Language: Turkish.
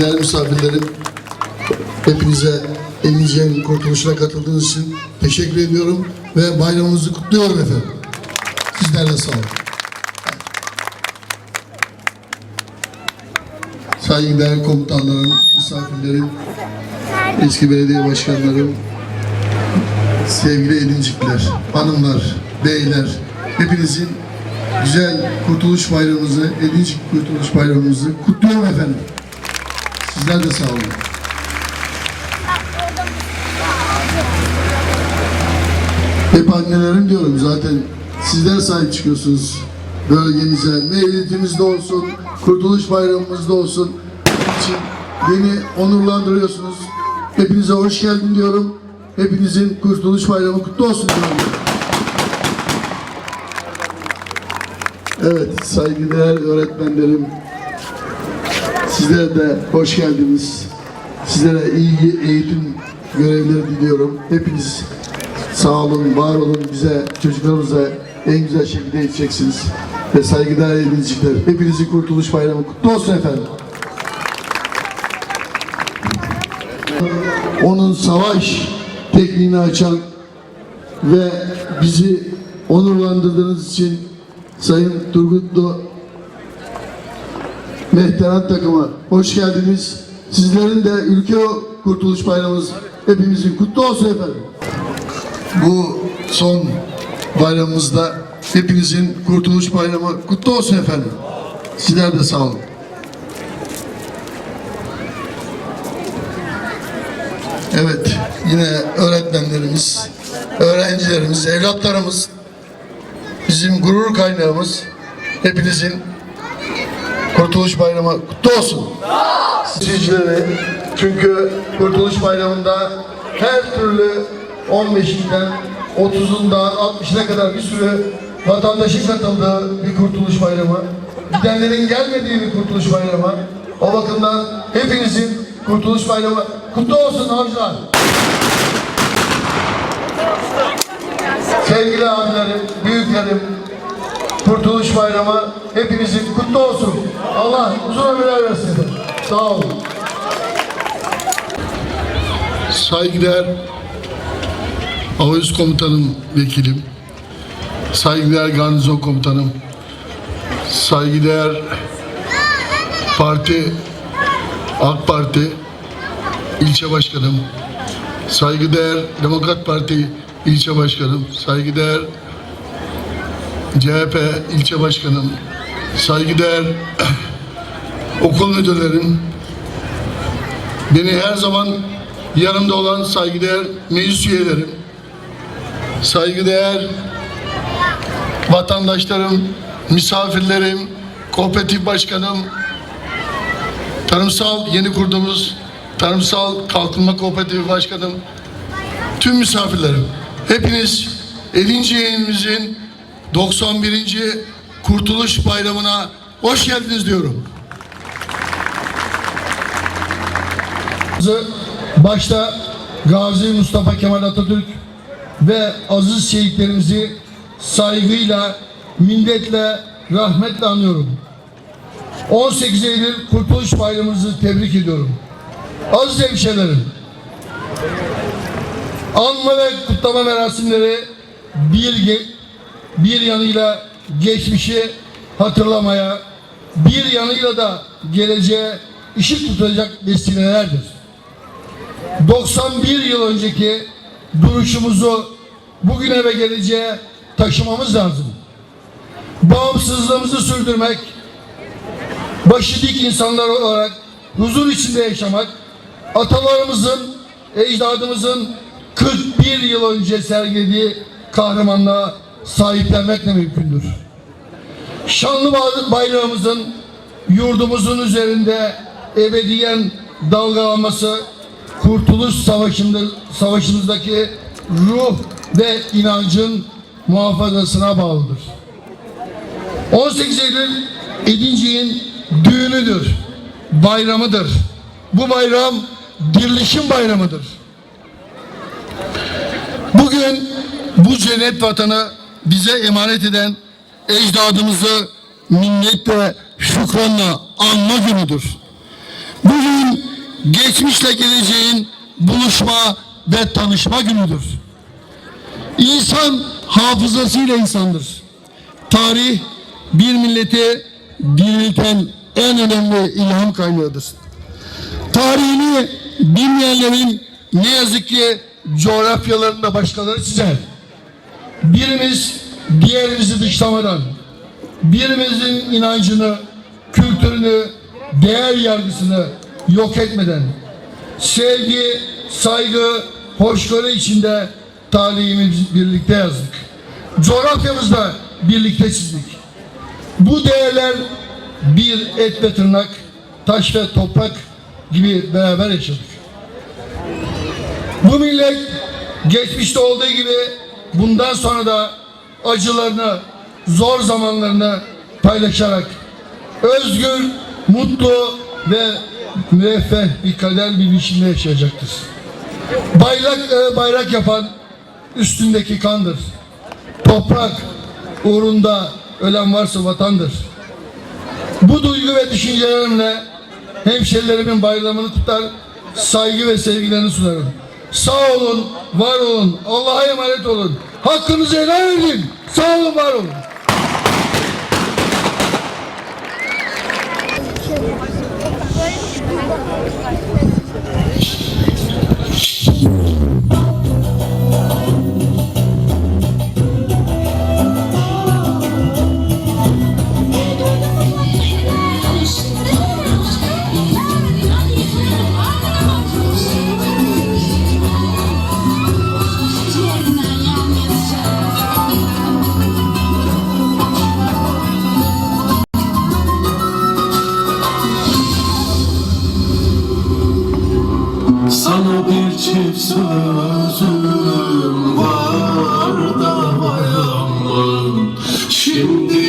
değerli misafirlerim, hepinize 50. yayın kurtuluşuna katıldığınız için teşekkür ediyorum ve bayramınızı kutluyorum efendim. Sizlerle sağ olun. Saygıdeğer komutanlarım, misafirlerim, eski belediye başkanlarım, sevgili edincikler, hanımlar, beyler, hepinizin güzel Kurtuluş Bayramımızı, Edincik Kurtuluş Bayramımızı kutluyorum efendim. Sizler de sağ olun. Hep annelerim diyorum zaten sizler sahip çıkıyorsunuz bölgenize. Mevlidimizde olsun, Kurtuluş Bayramımızda olsun. için beni onurlandırıyorsunuz. Hepinize hoş geldin diyorum. Hepinizin Kurtuluş Bayramı kutlu olsun diyorum. Evet, saygıdeğer öğretmenlerim, sizlere de hoş geldiniz. Sizlere iyi eğitim görevleri diliyorum. Hepiniz sağ olun, var olun. Bize, çocuklarımıza en güzel şekilde eğiteceksiniz. Ve saygıdeğer eğitimciler, hepinizin Kurtuluş Bayramı kutlu olsun efendim. Onun savaş tekniğini açan ve bizi onurlandırdığınız için Sayın Turgutlu Mehteran takımı hoş geldiniz. Sizlerin de ülke kurtuluş bayramımız hepimizin kutlu olsun efendim. Bu son bayramımızda hepinizin kurtuluş bayramı kutlu olsun efendim. Sizler de sağ olun. Evet, yine öğretmenlerimiz, öğrencilerimiz, evlatlarımız, bizim gurur kaynağımız, hepinizin Kurtuluş Bayramı kutlu olsun. Sizlere çünkü Kurtuluş Bayramı'nda her türlü 15'inden 30'undan 60'ına kadar bir sürü vatandaşın katıldığı bir Kurtuluş Bayramı. Gidenlerin gelmediği bir Kurtuluş Bayramı. O bakımdan hepinizin Kurtuluş Bayramı kutlu olsun avcılar. Sevgili abilerim, büyüklerim, Kurtuluş Bayramı hepinizin kutlu olsun. Allah uzun ömürler versin. Sağ olun. Saygıdeğer Havayüz Komutanım Vekilim, saygıdeğer Garnizon Komutanım, saygıdeğer Parti, AK Parti ilçe başkanım, saygıdeğer Demokrat Parti ilçe başkanım, saygıdeğer CHP ilçe başkanım, saygıdeğer okul müdürlerim, beni her zaman yanımda olan saygıdeğer meclis üyelerim, saygıdeğer vatandaşlarım, misafirlerim, kooperatif başkanım, tarımsal yeni kurduğumuz tarımsal kalkınma kooperatifi başkanım, tüm misafirlerim, hepiniz 50. yayınımızın 91. Kurtuluş Bayramı'na hoş geldiniz diyorum. Başta Gazi Mustafa Kemal Atatürk ve aziz şehitlerimizi saygıyla, minnetle, rahmetle anıyorum. 18 Eylül Kurtuluş Bayramımızı tebrik ediyorum. Aziz hemşehrilerim, anma ve kutlama merasimleri bir, bir yanıyla geçmişi hatırlamaya, bir yanıyla da geleceğe ışık tutacak vesilelerdir. 91 yıl önceki duruşumuzu bugüne ve geleceğe taşımamız lazım. Bağımsızlığımızı sürdürmek, başı dik insanlar olarak huzur içinde yaşamak, atalarımızın, ecdadımızın 41 yıl önce sergilediği kahramanlığa sahiplenmekle mümkündür. Şanlı ba- bayrağımızın yurdumuzun üzerinde ebediyen dalgalanması Kurtuluş Savaşı'nda, Savaşı'mızdaki ruh ve inancın muhafazasına bağlıdır. 18 Eylül Edinci'nin düğünüdür, bayramıdır. Bu bayram birleşim bayramıdır. Bugün bu cennet vatanı bize emanet eden ecdadımızı minnetle, şükranla anma günüdür. Bugün geçmişle geleceğin buluşma ve tanışma günüdür. İnsan hafızasıyla insandır. Tarih bir milleti dirilten en önemli ilham kaynağıdır. Tarihini bilmeyenlerin ne yazık ki coğrafyalarında başkaları çizer. Birimiz diğerimizi dışlamadan, birimizin inancını, kültürünü, değer yargısını yok etmeden, sevgi, saygı, hoşgörü içinde tarihimizi birlikte yazdık. Coğrafyamızda birlikte çizdik. Bu değerler bir et ve tırnak, taş ve toprak gibi beraber yaşadık. Bu millet geçmişte olduğu gibi bundan sonra da acılarını, zor zamanlarını paylaşarak özgür, mutlu ve müreffeh bir kader bir biçimde yaşayacaktır. Bayrak, e, bayrak yapan üstündeki kandır. Toprak uğrunda ölen varsa vatandır. Bu duygu ve düşüncelerimle hemşerilerimin bayramını tutar, saygı ve sevgilerini sunarım. Sağ olun, var olun, Allah'a emanet olun. Hakkınızı helal edin. Sağ olun, var olun. Sana bir çift sözüm var da bayanım. Şimdi